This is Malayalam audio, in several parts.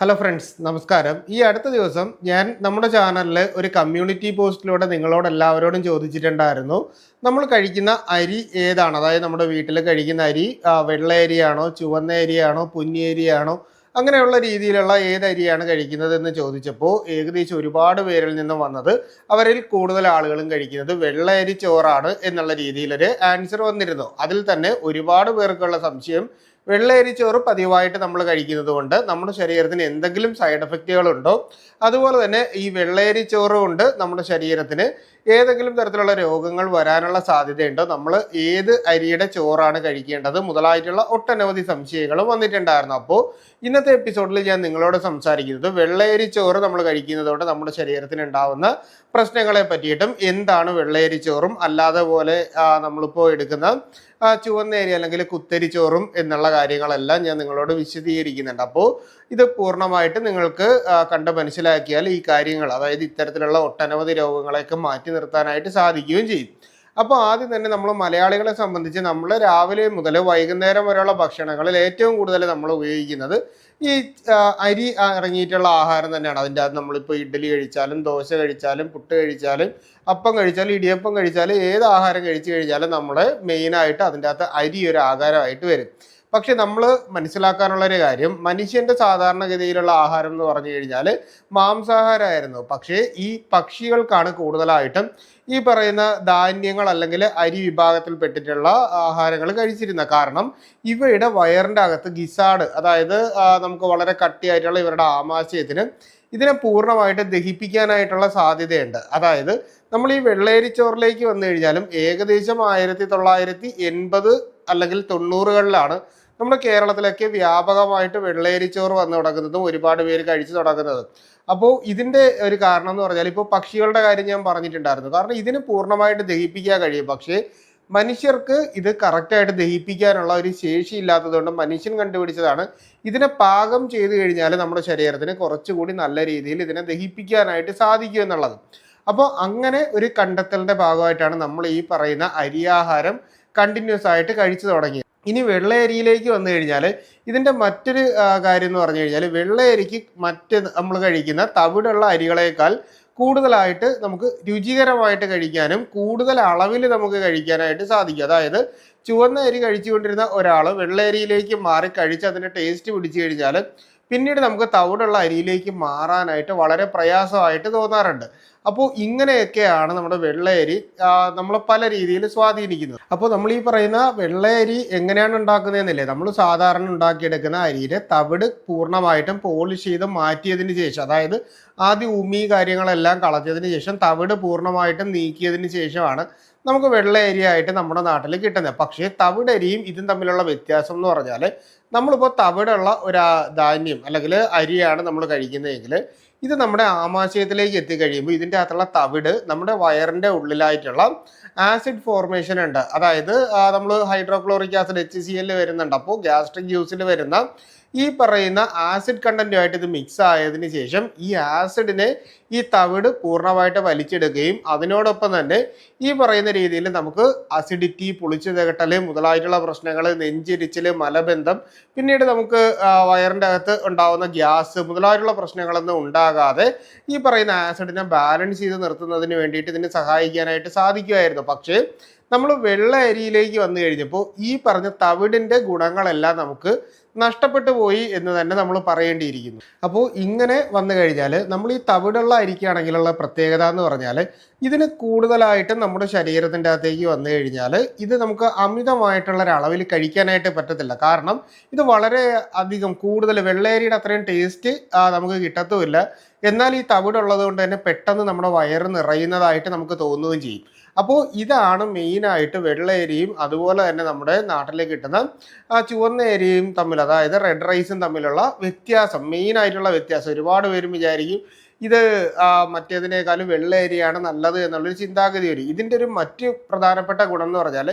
ഹലോ ഫ്രണ്ട്സ് നമസ്കാരം. ഈ അടുത്ത ദിവസം ഞാൻ നമ്മുടെ ചാനലിൽ ഒരു കമ്മ്യൂണിറ്റി പോസ്റ്റിലൂടെ നിങ്ങളോട് എല്ലാവരോടും ചോദിച്ചിട്ടുണ്ടായിരുന്നു. നമ്മൾ കഴിക്കുന്ന അരി ഏതാണ്? അതായത് നമ്മുടെ വീട്ടിൽ കഴിക്കുന്ന അരി വെള്ള അരിയാണോ ചുവന്ന അരിയാണോ പുന്നി അരിയാണോ അങ്ങനെയുള്ള രീതിയിലുള്ള ഏത് അരിയാണ് കഴിക്കുന്നത് എന്ന് ചോദിച്ചപ്പോൾ ഏകദേശം ഒരുപാട് പേരിൽ നിന്നും വന്നത് അവരിൽ കൂടുതൽ ആളുകളും കഴിക്കുന്നത് വെള്ള അരി ചോറാണ് എന്നുള്ള രീതിയിലൊരു ആൻസർ വന്നിരുന്നു. അതിൽ തന്നെ ഒരുപാട് പേർക്കുള്ള സംശയം വെള്ളയരി ചോറ് പതിവായിട്ട് നമ്മൾ കഴിക്കുന്നത് കൊണ്ട് നമ്മുടെ ശരീരത്തിന് എന്തെങ്കിലും സൈഡ് എഫക്റ്റുകൾ ഉണ്ടോ അതുപോലെ തന്നെ ഈ വെള്ളയരി ചോറ് കൊണ്ട് നമ്മുടെ ശരീരത്തിന് ഏതെങ്കിലും തരത്തിലുള്ള രോഗങ്ങൾ വരാനുള്ള സാധ്യതയുണ്ടോ? നമ്മൾ ഏത് അരിയുടെ ചോറാണ് കഴിക്കേണ്ടത്? മുതലായിട്ടുള്ള ഒട്ടനവധി സംശയങ്ങളും വന്നിട്ടുണ്ടായിരുന്നു. അപ്പോൾ ഇന്നത്തെ എപ്പിസോഡിൽ ഞാൻ നിങ്ങളോട് സംസാരിക്കുന്നത് വെള്ളയരി ചോറ് നമ്മൾ കഴിക്കുന്നതോടെ നമ്മുടെ ശരീരത്തിന് ഉണ്ടാവുന്ന പ്രശ്നങ്ങളെ പറ്റിയിട്ടും എന്താണ് വെള്ളയരി ചോറും? അല്ലാതെ പോലെ നമ്മളിപ്പോൾ എടുക്കുന്ന ചുവന്നേരി അല്ലെങ്കിൽ കുത്തരി ചോറും എന്നുള്ള കാര്യങ്ങളെല്ലാം ഞാൻ നിങ്ങളോട് വിശദീകരിക്കുന്നുണ്ട്. അപ്പോൾ ഇത് പൂർണമായിട്ട് നിങ്ങൾക്ക് കണ്ട് മനസ്സിലാക്കിയാൽ ഈ കാര്യങ്ങൾ അതായത് ഇത്തരത്തിലുള്ള ഒട്ടനവധി രോഗങ്ങളെയൊക്കെ മാറ്റി നിർത്താനായിട്ട് സാധിക്കുകയും ചെയ്യും. അപ്പോൾ ആദ്യം തന്നെ നമ്മൾ മലയാളികളെ സംബന്ധിച്ച് നമ്മൾ രാവിലെ മുതൽ വൈകുന്നേരം വരെയുള്ള ഭക്ഷണങ്ങളിൽ ഏറ്റവും കൂടുതൽ നമ്മൾ ഉപയോഗിക്കുന്നത് ഈ അരി ഇറങ്ങിയിട്ടുള്ള ആഹാരം തന്നെയാണ്. അതിന്റെ അകത്ത് നമ്മളിപ്പോൾ ഇഡ്ഡലി കഴിച്ചാലും ദോശ കഴിച്ചാലും പുട്ട് കഴിച്ചാലും അപ്പം കഴിച്ചാലും ഇടിയപ്പം കഴിച്ചാലും ഏത് ആഹാരം കഴിച്ചു കഴിഞ്ഞാലും നമ്മൾ മെയിനായിട്ട് അതിന്റെ അകത്ത് അരി ഒരു ആഹാരമായിട്ട് വരും. പക്ഷെ നമ്മൾ മനസ്സിലാക്കാനുള്ള ഒരു കാര്യം മനുഷ്യന്റെ സാധാരണഗതിയിലുള്ള ആഹാരം എന്ന് പറഞ്ഞു കഴിഞ്ഞാൽ മാംസാഹാരമായിരുന്നു. പക്ഷേ ഈ പക്ഷികൾക്കാണ് കൂടുതലായിട്ടും ഈ പറയുന്ന ധാന്യങ്ങൾ അല്ലെങ്കിൽ അരി വിഭാഗത്തിൽ പെട്ടിട്ടുള്ള ആഹാരങ്ങൾ കഴിച്ചിരുന്നത്. കാരണം ഇവയുടെ വയറിന്റെ അകത്ത് ഗിസാഡ് അതായത് നമുക്ക് വളരെ കട്ടിയായിട്ടുള്ള ഇവരുടെ ആമാശയത്തിന് ഇതിനെ പൂർണമായിട്ട് ദഹിപ്പിക്കാനായിട്ടുള്ള സാധ്യതയുണ്ട്. അതായത് നമ്മൾ ഈ വെള്ളേരിച്ചോറിലേക്ക് വന്നു കഴിഞ്ഞാലും ഏകദേശം ആയിരത്തി തൊള്ളായിരത്തി എൺപത് അല്ലെങ്കിൽ തൊണ്ണൂറുകളിലാണ് നമ്മുടെ കേരളത്തിലൊക്കെ വ്യാപകമായിട്ട് വെള്ളേരിച്ചോറ് വന്നു തുടങ്ങുന്നതും ഒരുപാട് പേര് കഴിച്ചു തുടങ്ങുന്നതും. അപ്പോൾ ഇതിന്റെ ഒരു കാരണം എന്ന് പറഞ്ഞാൽ ഇപ്പോൾ പക്ഷികളുടെ കാര്യം ഞാൻ പറഞ്ഞിട്ടുണ്ടായിരുന്നു. കാരണം ഇതിന് പൂർണമായിട്ട് ദഹിപ്പിക്കാൻ കഴിയും. പക്ഷേ മനുഷ്യർക്ക് ഇത് കറക്റ്റായിട്ട് ദഹിപ്പിക്കാനുള്ള ഒരു ശേഷി ഇല്ലാത്തതുകൊണ്ട് മനുഷ്യൻ കണ്ടുപിടിച്ചതാണ്. ഇതിനെ പാകം ചെയ്തു കഴിഞ്ഞാൽ നമ്മുടെ ശരീരത്തിന് കുറച്ചുകൂടി നല്ല രീതിയിൽ ഇതിനെ ദഹിപ്പിക്കാനായിട്ട് സാധിക്കും എന്നുള്ളത്. അപ്പോൾ അങ്ങനെ ഒരു കണ്ടെത്തലിന്റെ ഭാഗമായിട്ടാണ് നമ്മൾ ഈ പറയുന്ന അരിയാഹാരം കണ്ടിന്യൂസ് ആയിട്ട് കഴിച്ചു തുടങ്ങിയത്. ഇനി വെള്ളയരിയിലേക്ക് വന്നു കഴിഞ്ഞാൽ ഇതിന്റെ മറ്റൊരു കാര്യം എന്ന് പറഞ്ഞു കഴിഞ്ഞാൽ വെള്ളയരിക്ക് മറ്റ് നമ്മൾ കഴിക്കുന്ന തവിടുള്ള അരികളേക്കാൾ കൂടുതലായിട്ട് നമുക്ക് രുചികരമായിട്ട് കഴിക്കാനും കൂടുതൽ അളവിൽ നമുക്ക് കഴിക്കാനായിട്ട് സാധിക്കും. അതായത് ചുവന്ന അരി കഴിച്ചുകൊണ്ടിരുന്ന ഒരാൾ വെള്ളയരിയിലേക്ക് മാറി കഴിച്ച് അതിന്റെ ടേസ്റ്റ് പിടിച്ചു കഴിഞ്ഞാൽ പിന്നീട് നമുക്ക് തവിടുള്ള അരിയിലേക്ക് മാറാനായിട്ട് വളരെ പ്രയാസമായിട്ട് തോന്നാറുണ്ട്. അപ്പോൾ ഇങ്ങനെയൊക്കെയാണ് നമ്മുടെ വെള്ളയരി നമ്മൾ പല രീതിയിൽ സ്വാധീനിക്കുന്നത്. അപ്പോൾ നമ്മൾ ഈ പറയുന്ന വെള്ളയരി എങ്ങനെയാണ് ഉണ്ടാക്കുന്നതെന്നില്ലേ? നമ്മൾ സാധാരണ ഉണ്ടാക്കിയെടുക്കുന്ന അരിയിലെ തവിട് പൂർണമായിട്ടും പോളിഷ് ചെയ്ത് മാറ്റിയതിന് ശേഷം അതായത് ആദ്യം ഉമി കാര്യങ്ങളെല്ലാം കളഞ്ഞതിന് ശേഷം തവിട് പൂർണമായിട്ടും നീക്കിയതിന് ശേഷമാണ് നമുക്ക് വെള്ള അരിയായിട്ട് നമ്മുടെ നാട്ടിൽ കിട്ടുന്നത്. പക്ഷേ തവിടരിയും ഇതും തമ്മിലുള്ള വ്യത്യാസം എന്ന് പറഞ്ഞാൽ നമ്മളിപ്പോൾ തവിടുള്ള ഒരു ധാന്യം അല്ലെങ്കിൽ അരിയാണ് നമ്മൾ കഴിക്കുന്നതെങ്കിൽ ഇത് നമ്മുടെ ആമാശയത്തിലേക്ക് എത്തിക്കഴിയുമ്പോൾ ഇതിന്റെ അകത്തുള്ള തവിട് നമ്മുടെ വയറിന്റെ ഉള്ളിലായിട്ടുള്ള ആസിഡ് ഫോർമേഷൻ ഉണ്ട്. അതായത് നമ്മൾ ഹൈഡ്രോക്ലോറിക് ആസിഡ് എച്ച് സി എല്ലിൽ വരുന്നുണ്ട്. അപ്പോൾ ഗ്യാസ്ട്രിക് ജ്യൂസിൽ വരുന്ന ഈ പറയുന്ന ആസിഡ് കണ്ടന്റുമായിട്ട് ഇത് മിക്സ് ആയതിനു ശേഷം ഈ ആസിഡിനെ ഈ തവിട് പൂർണമായിട്ട് വലിച്ചെടുക്കുകയും അതിനോടൊപ്പം തന്നെ ഈ പറയുന്ന രീതിയിൽ നമുക്ക് അസിഡിറ്റി പുളിച്ചു തകട്ടൽ മുതലായിട്ടുള്ള പ്രശ്നങ്ങൾ നെഞ്ചിരിച്ചിൽ മലബന്ധം പിന്നീട് നമുക്ക് വയറിന്റെ അകത്ത് ഉണ്ടാകുന്ന ഗ്യാസ് മുതലായിട്ടുള്ള പ്രശ്നങ്ങളൊന്നും ഉണ്ടാകാതെ ഈ പറയുന്ന ആസിഡിനെ ബാലൻസ് ചെയ്ത് നിർത്തുന്നതിന് വേണ്ടിയിട്ട് ഇതിനെ സഹായിക്കാനായിട്ട് സാധിക്കുമായിരുന്നു. പക്ഷേ നമ്മൾ വെള്ള അരിയിലേക്ക് വന്നു കഴിഞ്ഞപ്പോൾ ഈ പറഞ്ഞ തവിടിന്റെ ഗുണങ്ങളെല്ലാം നമുക്ക് നഷ്ടപ്പെട്ടു പോയി എന്ന് തന്നെ നമ്മൾ പറയേണ്ടിയിരിക്കുന്നു. അപ്പോൾ ഇങ്ങനെ വന്നു കഴിഞ്ഞാൽ നമ്മൾ ഈ തവിടുള്ള അരിക്കാണെങ്കിലുള്ള പ്രത്യേകത എന്ന് പറഞ്ഞാൽ ഇതിന് കൂടുതലായിട്ടും നമ്മുടെ ശരീരത്തിന്റെ അകത്തേക്ക് വന്നു കഴിഞ്ഞാൽ ഇത് നമുക്ക് അമിതമായിട്ടുള്ള ഒരു അളവിൽ കഴിക്കാനായിട്ട് പറ്റത്തില്ല. കാരണം ഇത് വളരെ അധികം കൂടുതൽ വെള്ളേരിയുടെ അത്രയും ടേസ്റ്റ് നമുക്ക് കിട്ടത്തുമില്ല. എന്നാൽ ഈ തവിടുള്ളത് കൊണ്ട് തന്നെ പെട്ടെന്ന് നമ്മുടെ വയറ് നിറയുന്നതായിട്ട് നമുക്ക് തോന്നുകയും ചെയ്യും. അപ്പോൾ ഇതാണ് മെയിനായിട്ട് വെള്ളയരിയും അതുപോലെ തന്നെ നമ്മുടെ നാട്ടിൽ കിട്ടുന്ന ചുവന്ന അരിയും തമ്മിൽ അതായത് റെഡ് റൈസും തമ്മിലുള്ള വ്യത്യാസം മെയിനായിട്ടുള്ള വ്യത്യാസം. ഒരുപാട് പേരും വിചാരിക്കും ഇത് മറ്റേതിനേക്കാളും വെള്ള ഏരിയയാണ് നല്ലത് എന്നുള്ളൊരു ചിന്താഗതി വരും ഇതിന്റെ ഒരു മറ്റ് പ്രധാനപ്പെട്ട ഗുണം എന്ന് പറഞ്ഞാൽ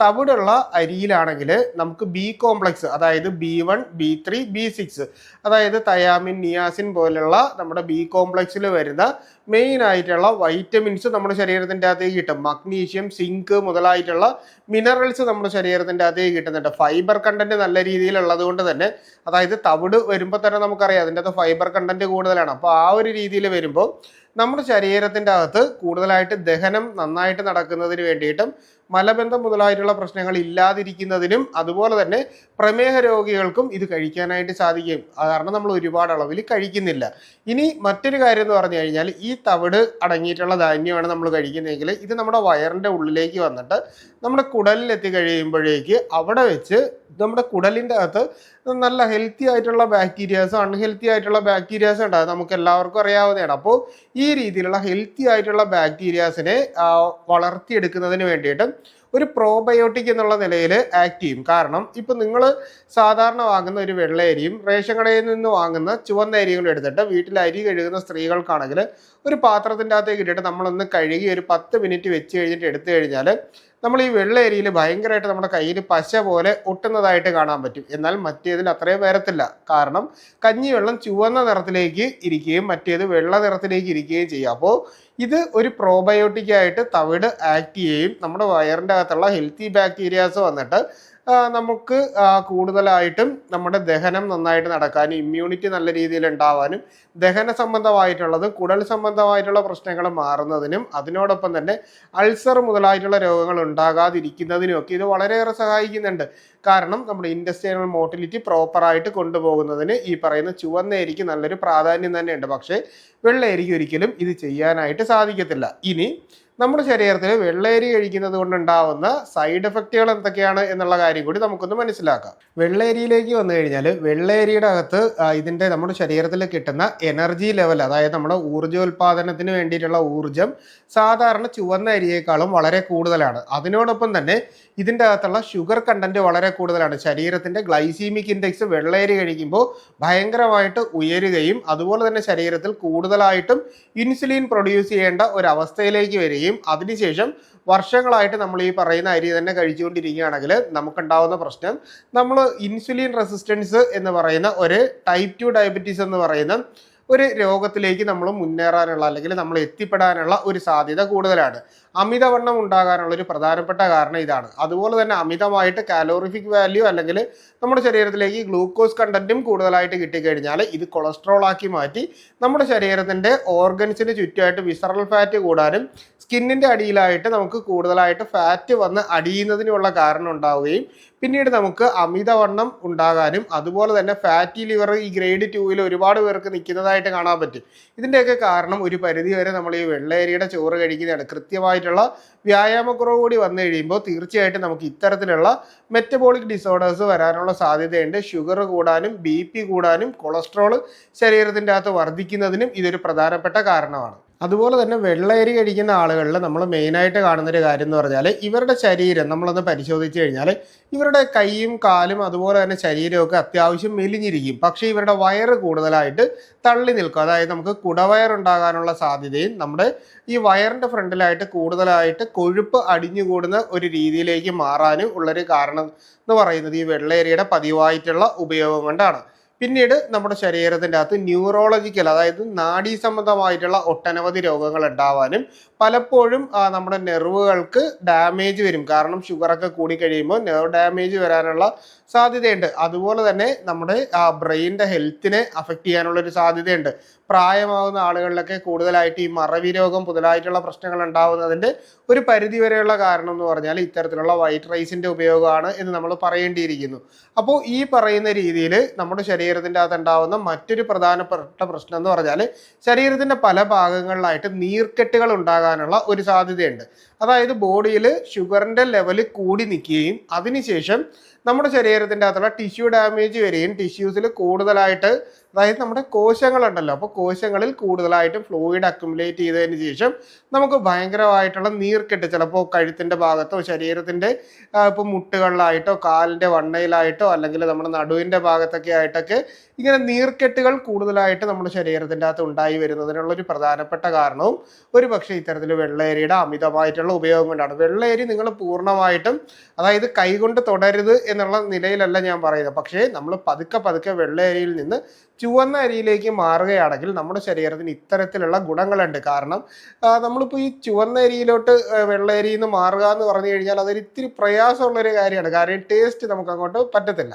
തവിടുള്ള അരിയിലാണെങ്കിൽ നമുക്ക് ബി കോംപ്ലക്സ് അതായത് B one B three B six അതായത് തയാമിൻ നിയാസിൻ പോലുള്ള നമ്മുടെ ബി കോംപ്ലക്സിൽ വരുന്ന മെയിൻ ആയിട്ടുള്ള വൈറ്റമിൻസ് നമ്മുടെ ശരീരത്തിന്റെ അകത്തേക്ക് കിട്ടും. മഗ്നീഷ്യം സിങ്ക് മുതലായിട്ടുള്ള മിനറൽസ് നമ്മുടെ ശരീരത്തിന്റെ അകത്തേക്ക് കിട്ടുന്നുണ്ട്. ഫൈബർ കണ്ടന്റ് നല്ല രീതിയിലുള്ളത് കൊണ്ട് തന്നെ അതായത് തവിട് വരുമ്പോൾ തന്നെ നമുക്കറിയാം അതിന്റെ അകത്ത് ഫൈബർ കണ്ടന്റ് കൂടുതലാണ്. അപ്പോൾ ആ ഒരു രീതിയിൽ വരുമ്പോൾ നമ്മുടെ ശരീരത്തിന്റെ അകത്ത് കൂടുതലായിട്ട് ദഹനം നന്നായിട്ട് നടക്കുന്നതിന് വേണ്ടിയിട്ടും മലബന്ധം മുതലായിട്ടുള്ള പ്രശ്നങ്ങൾ ഇല്ലാതിരിക്കുന്നതിനും അതുപോലെ തന്നെ പ്രമേഹ രോഗികൾക്കും ഇത് കഴിക്കാനായിട്ട് സാധിക്കും. കാരണം നമ്മൾ ഒരുപാട് അളവിൽ കഴിക്കുന്നില്ല. ഇനി മറ്റൊരു കാര്യം എന്ന് പറഞ്ഞു കഴിഞ്ഞാൽ ഈ തവിട് അടങ്ങിയിട്ടുള്ള ധാന്യമാണ് നമ്മൾ കഴിക്കുന്നതെങ്കിൽ ഇത് നമ്മുടെ വയറിന്റെ ഉള്ളിലേക്ക് വന്നിട്ട് നമ്മുടെ കുടലിൽ എത്തി കഴിയുമ്പോഴേക്ക് അവിടെ വെച്ച് നമ്മുടെ കുടലിന്റെ അകത്ത് നല്ല ഹെൽത്തി ആയിട്ടുള്ള ബാക്ടീരിയാസും അൺഹെൽത്തി ആയിട്ടുള്ള ബാക്ടീരിയാസും ഉണ്ടാകും നമുക്ക് എല്ലാവർക്കും അറിയാവുന്നതാണ്. അപ്പോൾ ഈ രീതിയിലുള്ള ഹെൽത്തി ആയിട്ടുള്ള ബാക്ടീരിയാസിനെ വളർത്തിയെടുക്കുന്നതിന് വേണ്ടിയിട്ട് ഒരു പ്രോബയോട്ടിക് എന്നുള്ള നിലയിൽ ആക്ട് ചെയ്യും. കാരണം ഇപ്പം നിങ്ങൾ സാധാരണ വാങ്ങുന്ന ഒരു വെള്ള അരിയും റേഷൻ കടയിൽ നിന്ന് വാങ്ങുന്ന ചുവന്ന അരികളും എടുത്തിട്ട് വീട്ടിൽ അരി കഴുകുന്ന സ്ത്രീകൾക്കാണെങ്കിൽ ഒരു പാത്രത്തിന്റെ അകത്തേക്ക് ഇട്ടിട്ട് നമ്മളൊന്ന് കഴുകി ഒരു പത്ത് മിനിറ്റ് വെച്ച് കഴിഞ്ഞിട്ട് എടുത്തു കഴിഞ്ഞാൽ നമ്മൾ ഈ വെള്ള അരിയിൽ ഭയങ്കരമായിട്ട് നമ്മുടെ കയ്യിൽ പശ പോലെ ഒട്ടുന്നതായിട്ട് കാണാൻ പറ്റും. എന്നാൽ മറ്റേതിൽ അത്രയും വരത്തില്ല. കാരണം കഞ്ഞി വെള്ളം ചുവന്ന നിറത്തിലേക്ക് ഇരിക്കുകയും മറ്റേത് വെള്ള നിറത്തിലേക്ക് ഇരിക്കുകയും ചെയ്യും. അപ്പോൾ ഇത് ഒരു പ്രോബയോട്ടിക്കായിട്ട് തവിട് ആക്ട് ചെയ്യുകയും നമ്മുടെ വയറിന്റെ അകത്തുള്ള ഹെൽത്തി ബാക്ടീരിയാസ് വന്നിട്ട് നമുക്ക് കൂടുതലായിട്ടും നമ്മുടെ ദഹനം നന്നായിട്ട് നടക്കാനും ഇമ്മ്യൂണിറ്റി നല്ല രീതിയിൽ ഉണ്ടാവാനും ദഹന സംബന്ധമായിട്ടുള്ളതും കുടൽ സംബന്ധമായിട്ടുള്ള പ്രശ്നങ്ങൾ മാറുന്നതിനും അതിനോടൊപ്പം തന്നെ അൾസർ മുതലായിട്ടുള്ള രോഗങ്ങൾ ഉണ്ടാകാതിരിക്കുന്നതിനും ഒക്കെ ഇത് വളരെയേറെ സഹായിക്കുന്നുണ്ട്. കാരണം നമ്മുടെ ഇൻഡസ്ട്രിയൽ മോട്ടിലിറ്റി പ്രോപ്പറായിട്ട് കൊണ്ടുപോകുന്നതിന് ഈ പറയുന്ന ചുവന്ന അരിക്ക് നല്ലൊരു പ്രാധാന്യം തന്നെയുണ്ട്. പക്ഷേ വെള്ള അരിക്ക് ഒരിക്കലും ഇത് ചെയ്യാനായിട്ട് സാധിക്കത്തില്ല. ഇനി നമ്മുടെ ശരീരത്തിൽ വെള്ളേരി കഴിക്കുന്നത് കൊണ്ടുണ്ടാവുന്ന സൈഡ് എഫക്റ്റുകൾ എന്തൊക്കെയാണ് എന്നുള്ള കാര്യം കൂടി നമുക്കൊന്ന് മനസ്സിലാക്കാം. വെള്ളേരിയിലേക്ക് വന്നു കഴിഞ്ഞാൽ വെള്ളേരിയുടെ അകത്ത് ഇതിന്റെ നമ്മുടെ ശരീരത്തിൽ കിട്ടുന്ന എനർജി ലെവൽ അതായത് നമ്മുടെ ഊർജോൽപാദനത്തിന് വേണ്ടിയിട്ടുള്ള ഊർജം സാധാരണ ചുവന്ന അരിയേക്കാളും വളരെ കൂടുതലാണ്. അതിനോടൊപ്പം തന്നെ ഇതിന്റെ അകത്തുള്ള ഷുഗർ കണ്ടന്റ് വളരെ കൂടുതലാണ്. ശരീരത്തിന്റെ ഗ്ലൈസീമിക് ഇൻഡെക്സ് വെള്ളേരി കഴിക്കുമ്പോൾ ഭയങ്കരമായിട്ട് ഉയരുകയും അതുപോലെ തന്നെ ശരീരത്തിൽ കൂടുതലായിട്ടും ഇൻസുലിൻ പ്രൊഡ്യൂസ് ചെയ്യേണ്ട ഒരു അവസ്ഥയിലേക്ക് വരികയും ചെയ്യുകയും അതിനുശേഷം വർഷങ്ങളായിട്ട് നമ്മൾ ഈ പറയുന്ന അരി തന്നെ കഴിച്ചുകൊണ്ടിരിക്കുകയാണെങ്കിൽ നമുക്കുണ്ടാവുന്ന പ്രശ്നം നമ്മൾ ഇൻസുലിൻ റെസിസ്റ്റൻസ് എന്ന് പറയുന്ന ഒരു ടൈപ്പ് ടു ഡയബറ്റീസ് എന്ന് പറയുന്ന ഒരു രോഗത്തിലേക്ക് നമ്മൾ മുന്നേറാനുള്ള അല്ലെങ്കിൽ നമ്മൾ എത്തിപ്പെടാനുള്ള ഒരു സാധ്യത കൂടുതലാണ്. അമിതവണ്ണം ഉണ്ടാകാനുള്ള ഒരു പ്രധാനപ്പെട്ട കാരണം ഇതാണ്. അതുപോലെ തന്നെ അമിതമായിട്ട് കാലോറിഫിക് വാല്യൂ അല്ലെങ്കിൽ നമ്മുടെ ശരീരത്തിലേക്ക് ഗ്ലൂക്കോസ് കണ്ടന്റും കൂടുതലായിട്ട് കിട്ടിക്കഴിഞ്ഞാൽ ഇത് കൊളസ്ട്രോൾ ആക്കി മാറ്റി നമ്മുടെ ശരീരത്തിന്റെ ഓർഗൻസിന് ചുറ്റുമായിട്ട് വിസറൽ ഫാറ്റ് കൂടാനും സ്കിന്നിന്റെ അടിയിലായിട്ട് നമുക്ക് കൂടുതലായിട്ട് ഫാറ്റ് വന്ന് അടിയുന്നതിനുള്ള കാരണം ഉണ്ടാവുകയും പിന്നീട് നമുക്ക് അമിതവണ്ണം ഉണ്ടാകാനും അതുപോലെ തന്നെ ഫാറ്റി ലിവർ ഈ ഗ്രേഡ് ടൂവിൽ ഒരുപാട് പേർക്ക് നിൽക്കുന്നതായിട്ട് കാണാൻ പറ്റും. ഇതിന്റെയൊക്കെ കാരണം ഒരു പരിധി വരെ നമ്മൾ ഈ വെള്ളയരിയുടെ ചോറ് കഴിക്കുന്നതാണ്. കൃത്യമായിട്ടുള്ള വ്യായാമക്കുറവ് കൂടി വന്നു കഴിയുമ്പോൾ തീർച്ചയായിട്ടും നമുക്ക് ഇത്തരത്തിലുള്ള മെറ്റബോളിക് ഡിസോർഡേഴ്സ് വരാനുള്ള സാധ്യതയുണ്ട്. ഷുഗർ കൂടാനും ബി പി കൂടാനും കൊളസ്ട്രോൾ ശരീരത്തിന്റെ അകത്ത് വർദ്ധിക്കുന്നതിനും ഇതൊരു പ്രധാനപ്പെട്ട കാരണമാണ്. അതുപോലെ തന്നെ വെള്ളയരി കഴിക്കുന്ന ആളുകളിൽ നമ്മൾ മെയിനായിട്ട് കാണുന്നൊരു കാര്യം എന്ന് പറഞ്ഞാൽ ഇവരുടെ ശരീരം നമ്മളൊന്ന് പരിശോധിച്ച് കഴിഞ്ഞാൽ ഇവരുടെ കൈയും കാലും അതുപോലെ തന്നെ ശരീരമൊക്കെ അത്യാവശ്യം മെലിഞ്ഞിരിക്കും. പക്ഷേ ഇവരുടെ വയറ് കൂടുതലായിട്ട് തള്ളി നിൽക്കും. അതായത് നമുക്ക് കുടവയറുണ്ടാകാനുള്ള സാധ്യതയും നമ്മുടെ ഈ വയറിന്റെ ഫ്രണ്ടിലായിട്ട് കൂടുതലായിട്ട് കൊഴുപ്പ് അടിഞ്ഞുകൂടുന്ന ഒരു രീതിയിലേക്ക് മാറാനും ഉള്ളൊരു കാരണം എന്ന് പറയുന്നത് ഈ വെള്ളയരിയുടെ പതിവായിട്ടുള്ള ഉപയോഗം കൊണ്ടാണ്. പിന്നീട് നമ്മുടെ ശരീരത്തിന്റെ അകത്ത് ന്യൂറോളജിക്കൽ അതായത് നാഡീ സംബന്ധമായിട്ടുള്ള ഒട്ടനവധി രോഗങ്ങൾ ഉണ്ടാവാനും പലപ്പോഴും നമ്മുടെ നെർവുകൾക്ക് ഡാമേജ് വരും. കാരണം ഷുഗറൊക്കെ കൂടിക്കഴിയുമ്പോൾ നെർവ് ഡാമേജ് വരാനുള്ള സാധ്യതയുണ്ട്. അതുപോലെ തന്നെ നമ്മുടെ ബ്രെയിനിന്റെ ഹെൽത്തിനെ അഫക്റ്റ് ചെയ്യാനുള്ള ഒരു സാധ്യതയുണ്ട്. പ്രായമാകുന്ന ആളുകളിലൊക്കെ കൂടുതലായിട്ട് ഈ മറവി രോഗം മുതലായിട്ടുള്ള പ്രശ്നങ്ങൾ ഉണ്ടാവുന്നതിന്റെ ഒരു പരിധി വരെയുള്ള കാരണം എന്ന് പറഞ്ഞാൽ ഇത്തരത്തിലുള്ള വൈറ്റ് റൈസിന്റെ ഉപയോഗമാണ് എന്ന് നമ്മൾ പറയേണ്ടിയിരിക്കുന്നു. അപ്പോൾ ഈ പറയുന്ന രീതിയിൽ നമ്മുടെ ശരീരത്തിന്റെ അകത്ത് ഉണ്ടാകുന്ന മറ്റൊരു പ്രധാനപ്പെട്ട പ്രശ്നം എന്ന് പറഞ്ഞാൽ ശരീരത്തിന്റെ പല ഭാഗങ്ങളിലായിട്ട് നീർക്കെട്ടുകൾ ഉണ്ടാകാനുള്ള ഒരു സാധ്യതയുണ്ട്. അതായത് ബോഡിയിൽ ഷുഗറിന്റെ ലെവൽ കൂടി നിൽക്കുകയും അതിനുശേഷം നമ്മുടെ ശരീരത്തിന്റെ അകത്തുള്ള ടിഷ്യൂ ഡാമേജ് വരികയും ടിഷ്യൂസിൽ കൂടുതലായിട്ട് അതായത് നമ്മുടെ കോശങ്ങളുണ്ടല്ലോ അപ്പോൾ കോശങ്ങളിൽ കൂടുതലായിട്ടും ഫ്ലൂയിഡ് അക്യുമുലേറ്റ് ചെയ്തതിന് ശേഷം നമുക്ക് ഭയങ്കരമായിട്ടുള്ള നീർക്കെട്ട് ചിലപ്പോൾ കഴുത്തിന്റെ ഭാഗത്തോ ശരീരത്തിന്റെ ഇപ്പോൾ മുട്ടുകളിലായിട്ടോ കാലിന്റെ വണ്ണയിലായിട്ടോ അല്ലെങ്കിൽ നമ്മുടെ നടുവിന്റെ ഭാഗത്തൊക്കെ ആയിട്ടൊക്കെ ഇങ്ങനെ നീർക്കെട്ടുകൾ കൂടുതലായിട്ട് നമ്മുടെ ശരീരത്തിന്റെ അകത്ത് ഉണ്ടായി വരുന്നതിനുള്ള ഒരു പ്രധാനപ്പെട്ട കാരണവും ഒരു പക്ഷേ ഇത്തരത്തിൽ വെള്ളേരിയുടെ അമിതമായിട്ടുള്ള ഉപയോഗം കൊണ്ടാണ്. വെള്ളയരി നിങ്ങൾ പൂർണമായിട്ടും അതായത് കൈകൊണ്ട് തുടരുത് എന്നുള്ള നിലയിലല്ല ഞാൻ പറയുന്നത്. പക്ഷേ നമ്മൾ പതുക്കെ പതുക്കെ വെള്ളയരിയിൽ നിന്ന് ചുവന്ന അരിയിലേക്ക് മാറുകയാണെങ്കിൽ നമ്മുടെ ശരീരത്തിന് ഇത്തരത്തിലുള്ള ഗുണങ്ങളുണ്ട്. കാരണം നമ്മളിപ്പോൾ ഈ ചുവന്ന അരിയിലോട്ട് വെള്ളയരിയിൽ നിന്ന് മാറുക എന്ന് പറഞ്ഞു കഴിഞ്ഞാൽ അതൊരു ഇത്തിരി പ്രയാസമുള്ളൊരു കാര്യമാണ്. കാരണം ടേസ്റ്റ് നമുക്ക് അങ്ങോട്ട് പറ്റത്തില്ല.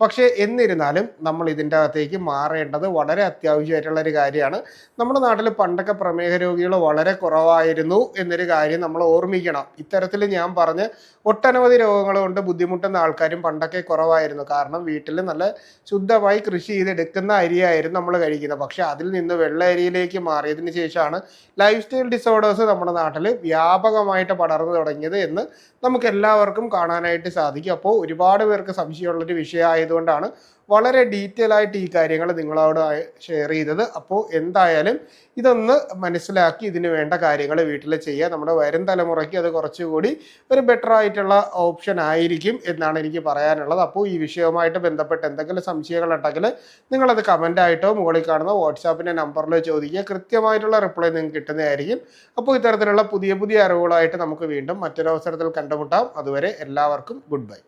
പക്ഷേ എന്നിരുന്നാലും നമ്മൾ ഇതിന്റെ അകത്തേക്ക് മാറേണ്ടത് വളരെ അത്യാവശ്യമായിട്ടുള്ള ഒരു കാര്യമാണ്. നമ്മുടെ നാട്ടിൽ പണ്ടൊക്കെ പ്രമേഹ രോഗികൾ വളരെ കുറവായിരുന്നു എന്നൊരു കാര്യം നമ്മൾ ഓർമ്മിക്കണം. ഇത്തരത്തിൽ ഞാൻ പറഞ്ഞ് ഒട്ടനവധി രോഗങ്ങൾ കൊണ്ട് ബുദ്ധിമുട്ടുന്ന ആൾക്കാരും പണ്ടൊക്കെ കുറവായിരുന്നു. കാരണം വീട്ടിൽ നല്ല ശുദ്ധമായി കൃഷി ചെയ്തെടുക്കുന്ന അരിയായിരുന്നു നമ്മൾ കഴിക്കുന്നത്. പക്ഷെ അതിൽ നിന്ന് വെള്ള അരിയിലേക്ക് മാറിയതിന് ശേഷമാണ് ലൈഫ് സ്റ്റൈൽ ഡിസോർഡേഴ്സ് നമ്മുടെ നാട്ടിൽ വ്യാപകമായിട്ട് പടർന്നു തുടങ്ങിയത് എന്ന് നമുക്ക് എല്ലാവർക്കും കാണാനായിട്ട് സാധിക്കും. അപ്പോൾ ഒരുപാട് പേർക്ക് സംശയമുള്ളൊരു വിഷയമായതുകൊണ്ടാണ് വളരെ ഡീറ്റെയിൽ ആയിട്ട് ഈ കാര്യങ്ങൾ നിങ്ങളോട് ഷെയർ ചെയ്തത്. അപ്പോൾ എന്തായാലും ഇതൊന്ന് മനസ്സിലാക്കി ഇതിന് വേണ്ട കാര്യങ്ങൾ വീട്ടിൽ ചെയ്യുക നമ്മുടെ വരും തലമുറയ്ക്ക് അത് കുറച്ചുകൂടി ഒരു ബെറ്റർ ആയിട്ടുള്ള ഓപ്ഷൻ ആയിരിക്കും എന്നാണ് എനിക്ക് പറയാനുള്ളത്. അപ്പോൾ ഈ വിഷയവുമായിട്ട് ബന്ധപ്പെട്ട് എന്തെങ്കിലും സംശയങ്ങൾ ഉണ്ടെങ്കിൽ നിങ്ങളത് കമന്റായിട്ടോ മുകളിൽ കാണുന്ന വാട്സാപ്പിന്റെ നമ്പറിൽ ചോദിക്കുക. കൃത്യമായിട്ടുള്ള റിപ്ലൈ നിങ്ങൾക്ക് കിട്ടുന്നതായിരിക്കും. അപ്പോൾ ഇത്തരത്തിലുള്ള പുതിയ പുതിയ അറിവുകളായിട്ട് നമുക്ക് വീണ്ടും മറ്റൊരവസരത്തിൽ കണ്ടുമുട്ടാം. അതുവരെ എല്ലാവർക്കും ഗുഡ് ബൈ